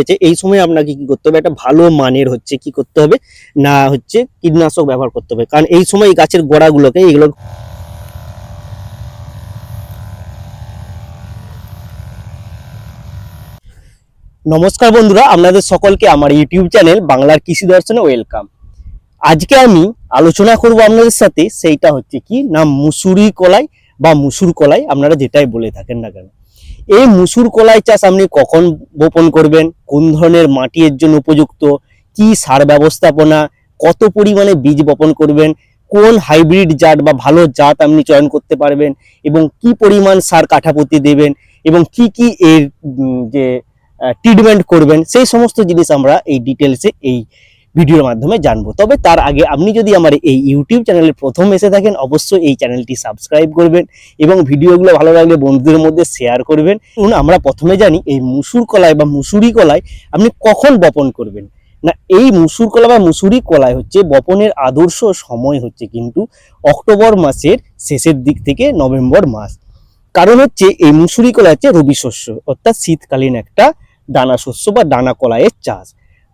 হচ্ছে এই সময় আপনাকে কি করতে হবে? একটা ভালো মানের হচ্ছে কি করতে হবে? না হচ্ছে কীটনাশক ব্যবহার করতে হবে। কারণ এই সময় গাছের গোড়াগুলোকে এগুলো নমস্কার বন্ধুরা, আপনাদের সকলকে আমার ইউটিউব চ্যানেল বাংলার কৃষি দর্শনে ওয়েলকাম। আজকে আমি আলোচনা করব আপনাদের সাথে, সেইটা হচ্ছে কি? না মুসুরি কলাই বা মুসুর কলাই, আপনারা যেটাই বলে থাকেন না কেন। এই মুসুর কলাই চাষ আপনি কখন বপন করবেন? কোন ধরনের মাটি এর জন্য উপযুক্ত? কি সার ব্যবস্থাপনা? কত পরিমাণে বীজ বপন করবেন? কোন হাইব্রিড জাত বা ভালো জাত আপনি চয়ন করতে পারবেন? এবং কি পরিমাণ সার কাঠাপতি দেবেন? এবং কি কি এর যে ট্রিটমেন্ট করবেন? সেই সমস্ত জিনিস আমরা এই ডিটেলসে এই ভিডিওর মাধ্যমে জানব। তবে তার আগে আপনি যদি আমার এই ইউটিউব চ্যানেলে প্রথম এসে থাকেন, অবশ্যই এই চ্যানেলটি সাবস্ক্রাইব করবেন এবং ভিডিওগুলো ভালো লাগলে বন্ধুদের মধ্যে শেয়ার করবেন। আমরা প্রথমে জানি এই মুসুর কলাই বা মুসুরি কলাই আপনি কখন বপন করবেন? না, এই মুসুর কলা বা মুসুরি কলাই হচ্ছে বপনের আদর্শ সময় হচ্ছে কিন্তু অক্টোবর মাসের শেষের দিক থেকে নভেম্বর মাস। কারণ হচ্ছে এই মুসুরি কলা হচ্ছে রবি শস্য, অর্থাৎ শীতকালীন একটা দানা শস্য বা দানা কলাইয়ের চাষ।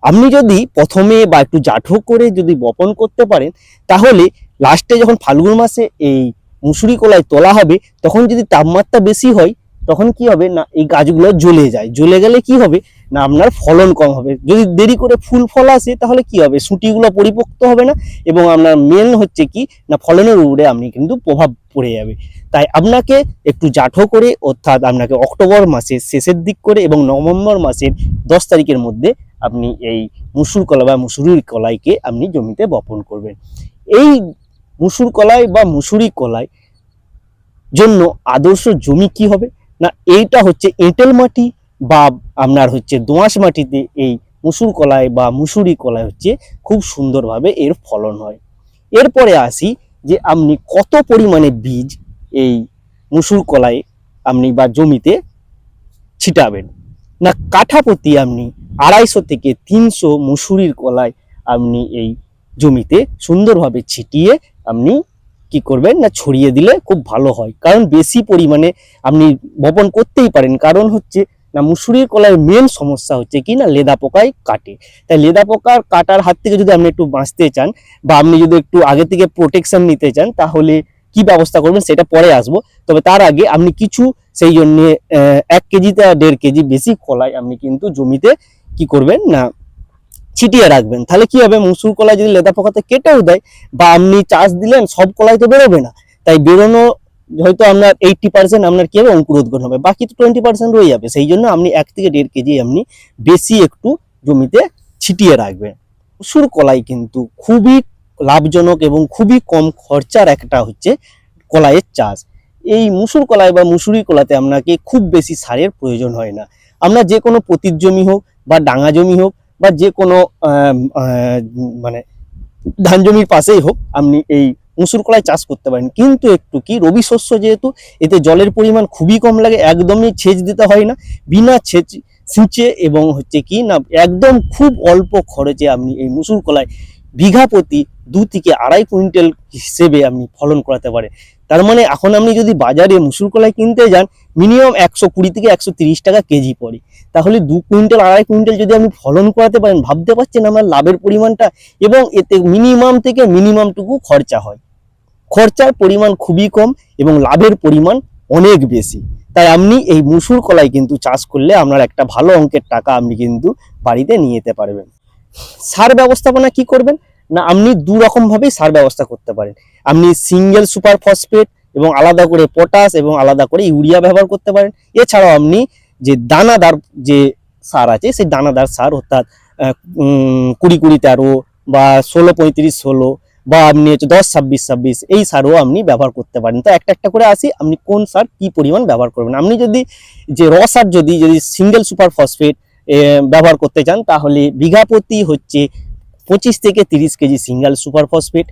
আপনি যদি প্রথমে বা একটু জাঠো করে যদি বপন করতে পারেন, তাহলে লাস্টে যখন ফাল্গুন মাসে এই মুসুরি কলাই তোলা হবে, তখন যদি তাপমাত্রা বেশি হয়, তখন কি হবে না, এই গাছগুলো জ্বলে যায়। জ্বলে গেলে কি হবে না, আপনার ফলন কম হবে। যদি দেরি করে ফুল ফল আসে, তাহলে কি হবে? সুটিগুলো পরিপক্ত হবে না এবং আপনার মেন হচ্ছে কি না, ফলনের উপরে আপনি কিন্তু প্রভাব পড়ে যাবে। তাই আপনাকে একটু জাঠো করে, অর্থাৎ আপনাকে অক্টোবর মাসের শেষের দিক করে এবং নভেম্বর মাসের দশ তারিখের মধ্যে আপনি এই মুসুর কলা বা মুসুরির কলাইকে আপনি জমিতে বপন করবেন। এই মুসুর কলাই বা মুসুরি কলাই জন্য আদর্শ জমি কি হবে? না, এইটা হচ্ছে এঁটেল মাটি বা আপনার হচ্ছে দোঁয়াশ মাটিতে এই মুসুর কলাই বা মুসুরি কলাই হচ্ছে খুব সুন্দরভাবে এর ফলন হয়। এরপরে আসি যে আপনি কত পরিমাণে বীজ এই মুসুর কলাই আপনি বা জমিতে ছিটাবেন। না কাঠাপতি আপনি আড়াইশো থেকে তিনশো মুসুরির কলাই আপনি এই জমিতে সুন্দরভাবে ছিটিয়ে আপনি কি করবেন না ছড়িয়ে দিলে খুব ভালো হয়। কারণ বেশি পরিমাণে আপনি বপন করতেই পারেন। কারণ হচ্ছে না, মুসুরির কলার মেন সমস্যা হচ্ছে কি না, লেদা পোকায় কাটে। তাই লেদা পোকার কাটার হাত থেকে যদি আপনি একটু বাঁচতে চান বা আপনি যদি একটু আগে থেকে প্রোটেকশন নিতে চান, তাহলে কি ব্যবস্থা করবেন সেটা পরে আসব। তবে তার আগে আপনি কিছু সেই জন্য এক কেজিতে দেড় কেজি বেশি কলাই আপনি কিন্তু জমিতে কি করবেন না, ছিটিয়ে রাখবেন। তাহলে কি হবে? মুসুর কলাই যদি লেদা পোকাতে কেটেও দেয় বা আপনি চাষ দিলেন, সব কলাই তো বেরোবে না। তাই বেরোনো হয়তো আপনার এইটটি পার্সেন্ট আপনার কি হবে? অঙ্কুরোদ্গম হবে। বাকি তো টোয়েন্টি পার্সেন্ট রয়ে যাবে। সেই জন্য আপনি এক থেকে দেড় কেজি আপনি বেশি একটু জমিতে ছিটিয়ে রাখবেন। মুসুর কলাই কিন্তু খুবই লাভজনক এবং খুবই কম খরচার একটা হচ্ছে কলাইয়ের চাষ। এই মুসুর কলাই বা মুসুরি কলাতে আপনাকে খুব বেশি সারের প্রয়োজন হয় না। আপনার যে কোনো পতির জমি হোক বা ডাঙা জমি হোক বা যে কোনো মানে ধান জমির পাশেই হোক আপনি এই মুসুর কলাই চাষ করতে পারেন। কিন্তু একটু কি, রবি শস্য যেহেতু, এতে জলের পরিমাণ খুবই কম লাগে, একদমই সেচ দিতে হয় না। বিনা সেচ সিঁচে এবং হচ্ছে কি না, একদম খুব অল্প খরচে আপনি এই মুসুর কলাই বিঘা প্রতি দু থেকে আড়াই কুইন্টাল হিসেবে আপনি ফলন করাতে পারে। তার মানে এখন আপনি যদি বাজারে মুসুর কলাই কিনতে যান, মিনিমাম একশো কুড়ি থেকে একশো তিরিশ টাকা কেজি পড়ে। তাহলে দু কুইন্টাল, আড়াই কুইন্টাল যদি আপনি ফলন করাতে পারেন, ভাবতে পারছেন আমার লাভের পরিমাণটা এবং এতে মিনিমাম থেকে মিনিমামটুকু খরচা হয়। খরচার পরিমাণ খুবই কম এবং লাভের পরিমাণ অনেক বেশি। তাই আপনি এই মুসুর কলাই কিন্তু চাষ করলে আপনার একটা ভালো অঙ্কের টাকা আপনি কিন্তু বাড়িতে নিয়ে যেতে পারবেন। সার ব্যবস্থাপনা কি করবেন? না, আপনি দু রকম ভাবেই সার ব্যবস্থা করতে পারেন। আপনি সিঙ্গেল সুপার ফসফেট এবং আলাদা করে পটাশ এবং আলাদা করে ইউরিয়া ব্যবহার করতে পারেন। এছাড়াও আপনি যে দানাদার যে সার আছে, সেই দানাদার সার অর্থাৎ কুড়ি কুড়ি তেরো বা ষোলো পঁয়ত্রিশ ষোলো বা আপনি হচ্ছে দশ ছাব্বিশ ছাব্বিশ, এই সারও আপনি ব্যবহার করতে পারেন। তো একটা একটা করে আসি, আপনি কোন সার কি পরিমাণ ব্যবহার করবেন। আপনি যদি যে র সার যদি যদি সিঙ্গেল সুপার ফসফেট ব্যবহার করতে চান, তাহলে বিঘা প্রতি হচ্ছে পঁচিশ থেকে তিরিশ কেজি সিঙ্গেল সুপার ফসফেট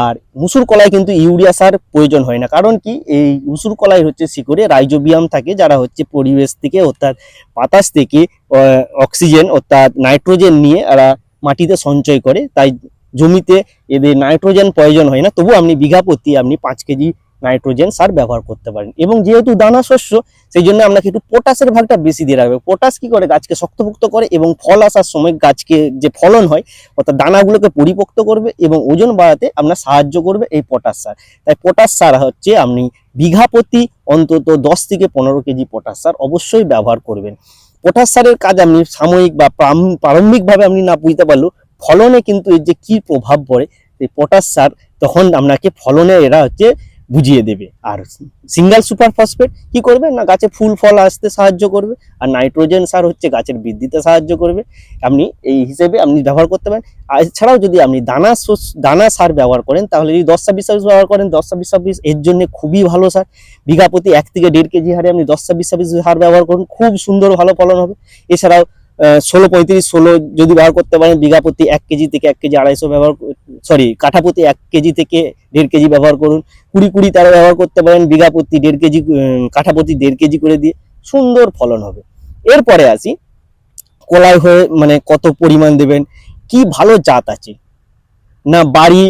আর মুসুর কলাই কিন্তু ইউরিয়া সার প্রয়োজন হয় না। কারণ কি? এই মুসুর কলাই হচ্ছে শিকড়ে রাইজোবিয়াম থাকে, যারা হচ্ছে পরিবেশ থেকে অর্থাৎ বাতাস থেকে অক্সিজেন অর্থাৎ নাইট্রোজেন নিয়ে এরা মাটিতে সঞ্চয় করে। তাই জমিতে এদের নাইট্রোজেন প্রয়োজন হয় না। তবু আপনি বিঘা প্রতি আপনি পাঁচ কেজি নাইট্রোজেন সার ব্যবহার করতে পারেন। এবং যেহেতু দানা শস্য সেই জন্য আপনাকে একটু পটাশের ভাগটা বেশি দিয়ে রাখবে। পটাশ কি করে? গাছকে শক্তপোক্ত করে এবং ফল আসার সময় গাছকে যে ফলন হয়, অর্থাৎ দানাগুলোকে পরিপোক্ত করবে এবং ওজন বাড়াতে আপনার সাহায্য করবে এই পটাশ সার। তাই পটাশ সার হচ্ছে আপনি বিঘা প্রতি অন্তত দশ থেকে পনেরো কেজি পটাশ সার অবশ্যই ব্যবহার করবেন। পটাশ সারের কাজ আপনি সাময়িক বা প্রারম্ভিকভাবে আপনি না বুঝতে পারলেও ফলনে কিন্তু এর যে কি প্রভাব পড়ে, এই পটাশ সার তখন আপনাকে ফলনে এরা হচ্ছে বুঝিয়ে দেবে। আর সিঙ্গেল সুপার ফসফেট কি করবে না, গাছে ফুল, ফল আসতে সাহায্য করবে, আর নাইট্রোজেন সার হচ্ছে গাছের বৃদ্ধিতে সাহায্য করবে। আপনি এই হিসেবে আপনি ব্যবহার করতে পারেন। এছাড়াও যদি আপনি দানা দানা সার ব্যবহার করেন, তাহলে যদি দশ ছাব্বিশ ছাব্বিশ ব্যবহার করেন, দশ ছাব্বিশ ছাব্বিশ এর জন্য খুবই ভালো সার। বিঘা প্রতি এক থেকে দেড় কেজি হারে আপনি দশ ছাব্বিশ ছাব্বিশ সার ব্যবহার করুন, খুব সুন্দর ভালো ফলন হবে। এছাড়াও ষোলো পঁয়ত্রিশ, ষোলো যদি ব্যবহার করতে পারেন, বিঘা প্রতি এক কেজি থেকে এক কেজি, আড়াইশো ব্যবহার সরি কাঠা প্রতি এক কেজি থেকে দেড় কেজি ব্যবহার করুন। কুড়ি কুড়ি তারা ব্যবহার করতে পারেন, বিঘা প্রতি দেড় কেজি কাঠা প্রতি দেড় কেজি করে দিয়ে সুন্দর ফলন হবে। এরপরে আসি, কলাই হয়ে মানে কত পরিমাণ দেবেন, কি ভালো জাত আছে? না, বাড়ি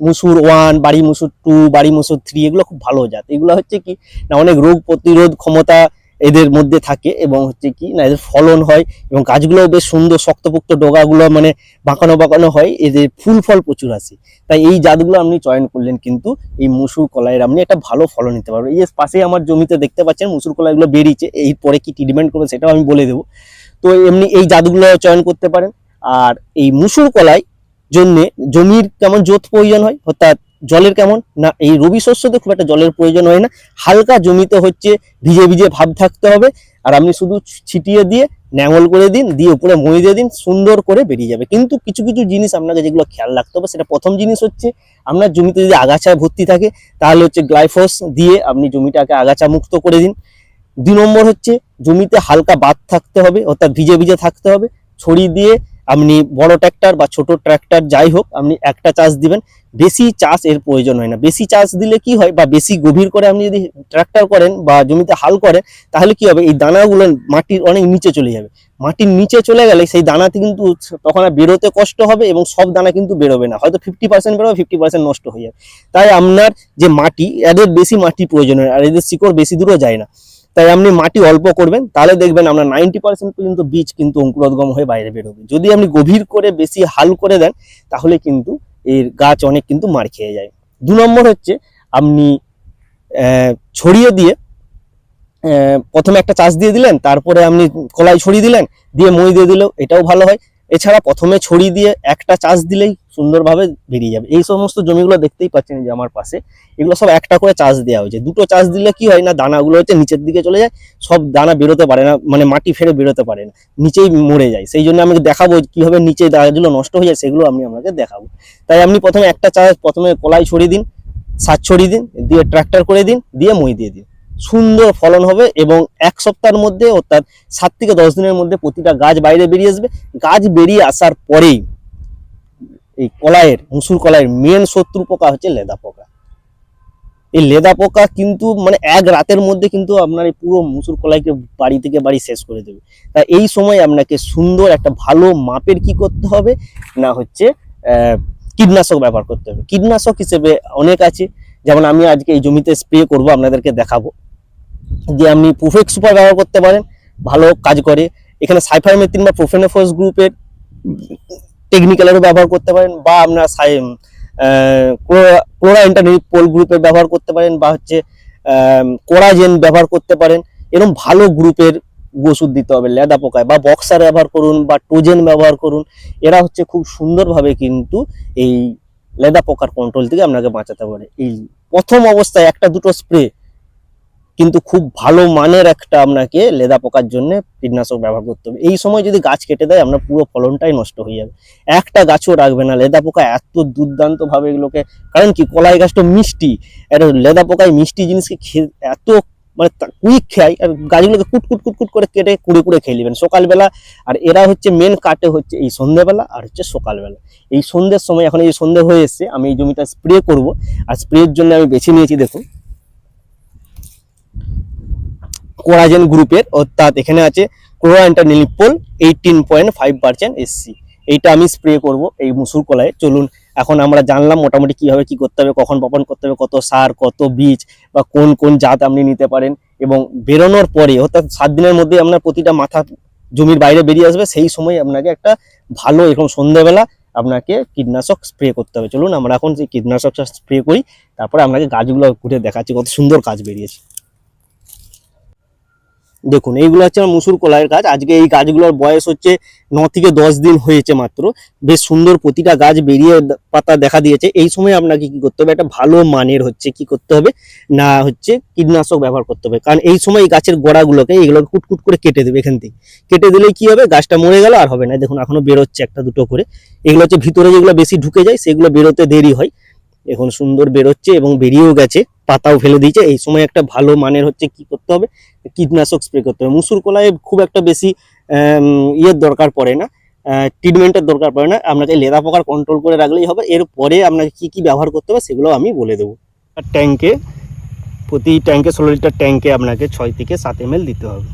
মুসুর ওয়ান, বাড়ি মুসুর টু, বাড়ি মুসুর থ্রি, এগুলো খুব ভালো জাত। এগুলো হচ্ছে কি, না, অনেক রোগ প্রতিরোধ ক্ষমতা এদের মধ্যে থাকে এবং হচ্ছে কি না, এদের ফলন হয় এবং গাছগুলো বেশ সুন্দর শক্তপোক্ত ডগাগুলো মানে বাঁকানো বাঁকানো হয়, এদের ফুল ফল প্রচুর আসে তাই এই জাতগুলো আপনি চয়ন করলেন কিন্তু এই মুসুর কলাইয়ের আপনি একটা ভালো ফলন নিতে পারবেন। এই যে পাশে আমার জমিতে দেখতে পাচ্ছেন মুসুর কলাইগুলো বেরিয়েছে, এই পরে কি ট্রিটমেন্ট করবে সেটাও আমি বলে দেবো। তো এমনি এই জাতগুলো চয়ন করতে পারেন। আর এই মুসুর কলাই জন্যে জমির কেমন জোত প্রয়োজন হয়, অর্থাৎ জলের কেমন? না, এই রবি শস্যতে খুব একটা জলের প্রয়োজন হয় না। হালকা জমিতে হচ্ছে ভিজে ভিজে ভাব থাকতে হবে। আর আপনি শুধু ছিটিয়ে দিয়ে ন্যাঙল করে দিন, দিয়ে উপরে মই দিয়ে দিন, সুন্দর করে বেরিয়ে যাবে। কিন্তু কিছু কিছু জিনিস আপনাকে যেগুলো খেয়াল রাখতে হবে, সেটা প্রথম জিনিস হচ্ছে, আপনার জমিতে যদি আগাছায় ভর্তি থাকে, তাহলে হচ্ছে গ্লাইফোস দিয়ে আপনি জমিটাকে আগাছা মুক্ত করে দিন। দুই নম্বর হচ্ছে, জমিতে হালকা বাদ থাকতে হবে, অর্থাৎ ভিজে ভিজে থাকতে হবে। ছড়ি দিয়ে আপনি বড় ট্র্যাক্টর বা ছোট ট্র্যাক্টর যাই হোক, আপনি একটা চাষ দিবেন, বেশি চাষ এর প্রয়োজন হয় না। বেশি চাষ দিলে কি হয় বা বেশি গভীর করে আপনি যদি ট্র্যাক্টর করেন বা জমিতে হাল করেন, তাহলে কি হবে? এই দানাগুলো মাটির অনেক নিচে চলে যাবে। মাটির নিচে চলে গেলে সেই দানাতে কিন্তু তখন আর বেরোতে কষ্ট হবে এবং সব দানা কিন্তু বেরোবে না। হয়তো ফিফটি পার্সেন্ট বেরোবে ফিফটি পার্সেন্ট নষ্ট হয়ে যাবে। তাই আপনার যে মাটি, এদের বেশি মাটি প্রয়োজন হয় আর এদের শিকড় বেশি দূরও যায় না। তাই আপনি মাটি অল্প করবেন, তাহলে দেখবেন আপনার নাইনটি পার্সেন্ট পর্যন্ত বীজ কিন্তু অঙ্কুরোদ্গম হয়ে বাইরে বেরোবে। যদি আপনি গভীর করে বেশি হাল করে দেন, তাহলে কিন্তু এর গাছ অনেক কিন্তু মার খেয়ে যায়। দু নম্বর হচ্ছে, আপনি ছড়িয়ে দিয়ে প্রথমে একটা চাষ দিয়ে দিলেন, তারপরে আপনি কলাই ছড়িয়ে দিলেন, দিয়ে মই দিয়ে দিলেও এটাও ভালো হয়। এছাড়া প্রথমে ছড়িয়ে দিয়ে একটা চাষ দিলেই সুন্দরভাবে বেরিয়ে যাবে। এই সমস্ত জমিগুলো দেখতেই পাচ্ছেন যে আমার পাশে। এগুলো সব একটা করে চাষ দেওয়া হয়েছে। দুটো চাষ দিলে কি হয় না, দানাগুলো হচ্ছে নিচের দিকে চলে যায়, সব দানা বেরোতে পারে না মানে মাটি ফেরে বেরোতে পারে না, নিচেই মরে যায়। সেই জন্য আমি দেখাবো কীভাবে নিচে দানাগুলো নষ্ট হয়ে যায়, সেগুলো আমি আপনাকে দেখাবো। তাই আপনি প্রথমে একটা চাষ, প্রথমে কলাই ছড়িয়ে দিন সার ছড়িয়ে দিন, দিয়ে ট্রাক্টর করে দিন, দিয়ে মই দিয়ে দিন। সুন্দর ফলন হবে এবং এক সপ্তাহের মধ্যে অর্থাৎ সাত থেকে দশ দিনের মধ্যে প্রতিটা গাছ বাইরে বেরিয়ে আসবে। গাছ বেরিয়ে আসার পরেই এই কলাইয়ের, মুসুর কলাইয়ের মেন শত্রু পোকা হচ্ছে লেদা পোকা। এই লেদা পোকা কিন্তু মানে এক রাতের মধ্যে কিন্তু আপনার এই পুরো মুসুর কলাইকে বাড়ি থেকে বাড়ি শেষ করে দেবে। তা এই সময় আপনাকে সুন্দর একটা ভালো মাপের কি করতে হবে? না হচ্ছে কীটনাশক ব্যবহার করতে হবে। কীটনাশক হিসেবে অনেক আছে। যেমন আমি আজকে এই জমিতে স্প্রে করব, আপনাদেরকে দেখাবো। যে আপনি প্রোফেক্স সুপার ব্যবহার করতে পারেন, ভালো কাজ করে। এখানে সাইফারমেথিন বা প্রোফেনোফোস গ্রুপের টেকনিক্যালেরও ব্যবহার করতে পারেন, বা আপনার ইন্টারনেট পোল গ্রুপের ব্যবহার করতে পারেন, বা হচ্ছে কোরাজেন ব্যবহার করতে পারেন। এরকম ভালো গ্রুপের ওষুধ দিতে হবে, লেদা পোকায়, বা বক্সার ব্যবহার করুন, বা টোজেন ব্যবহার করুন। এরা হচ্ছে খুব সুন্দরভাবে কিন্তু এই লেদা পোকার কন্ট্রোল থেকে আপনাকে বাঁচাতে পারে। এই প্রথম অবস্থায় একটা দুটো স্প্রে কিন্তু খুব ভালো মানের একটা আপনাকে লেদা পোকার জন্য কীটনাশক ব্যবহার করতে হবে। এই সময় যদি গাছ কেটে দেয় আপনার পুরো ফলনটাই নষ্ট হয়ে যাবে। একটা গাছও রাখবে না। লেদা পোকা এত দুর্দান্ত ভাবে এগুলোকে, কারণ কি? কলাই গাছটা মিষ্টি। এটা লেদা পোকায় মিষ্টি জিনিসকে খেয়ে এত মানে কুইক খায়, আর গাছগুলোকে কুট কুট কুট কুট করে কেটে কুড়ে কুড়ে খেয়ে নেবেন সকালবেলা। আর এরা হচ্ছে মেন কাটে হচ্ছে এই সন্ধ্যেবেলা আর হচ্ছে সকালবেলা। এই সন্ধ্যের সময়, এখন এই সন্ধ্যে হয়ে এসছে, আমি এই জমিটা স্প্রে করব। আর স্প্রের জন্য আমি বেছে নিয়েছি, দেখুন। কোরাজেন গ্রুপের, অর্থাৎ এখানে আছে chlorantraniliprole eighteen point five percent SC এইটা আমি স্প্রে করব এই মুসুর কলায়। চলুন, এখন আমরা জানলাম মোটামুটি কীভাবে কি করতে হবে, কখন বপন করতে হবে, কত সার, কত বীজ, বা কোন কোন জাত আপনি নিতে পারেন। এবং বেরোনোর পরে, অর্থাৎ সাত দিনের মধ্যে আপনার প্রতিটা মাথা জমির বাইরে বেরিয়ে আসবে, সেই সময় আপনাকে একটা ভালো এরকম সন্ধ্যেবেলা আপনাকে কীটনাশক স্প্রে করতে হবে। চলুন, আমরা এখন সেই কীটনাশকটা স্প্রে করি, তারপরে আপনাকে গাছগুলো ঘুরে দেখাচ্ছি, কত সুন্দর গাছ বেরিয়েছে। দেখুন, এইগুলো হচ্ছে আমার মুসুর কলাইয়ের গাছ। আজকে এই গাছগুলোর বয়স হচ্ছে ন থেকে দশ দিন হয়েছে মাত্র। বেশ সুন্দর প্রতিটা গাছ বেরিয়ে পাতা দেখা দিয়েছে। এই সময় আপনাকে কি করতে হবে? একটা ভালো মানের হচ্ছে কি করতে হবে? না হচ্ছে কীটনাশক ব্যবহার করতে হবে। কারণ এই সময় এই গাছের গোড়াগুলোকে এইগুলোকে কুটকুট করে কেটে দেবে এখান থেকে। কেটে দিলেই কি হবে? গাছটা মরে গেল, আর হবে না। দেখুন, এখনও বেরোচ্ছে একটা দুটো করে। এগুলো হচ্ছে ভিতরে যেগুলো বেশি ঢুকে যায়, সেগুলো বেরোতে দেরি হয়। এখন সুন্দর বেরোচ্ছে এবং বেরিয়েও গেছে, পাতাও ফেলে দিয়েছে। এই সময় একটা ভালো মানের হচ্ছে কি করতে হবে? কীটনাশক স্প্রে করতে হবে। মুসুর কলায় খুব একটা বেশি ইয়ের দরকার পড়ে না ট্রিটমেন্টের দরকার পড়ে না। আপনাকে লেদা পোকার কন্ট্রোল করে রাখলেই হবে। এরপরে আপনাকে কি কি ব্যবহার করতে হবে সেগুলো আমি বলে দেবো। আর ট্যাঙ্কে প্রতি ট্যাঙ্কে ষোলো লিটার ট্যাঙ্কে আপনাকে ছয় থেকে সাত এম দিতে হবে।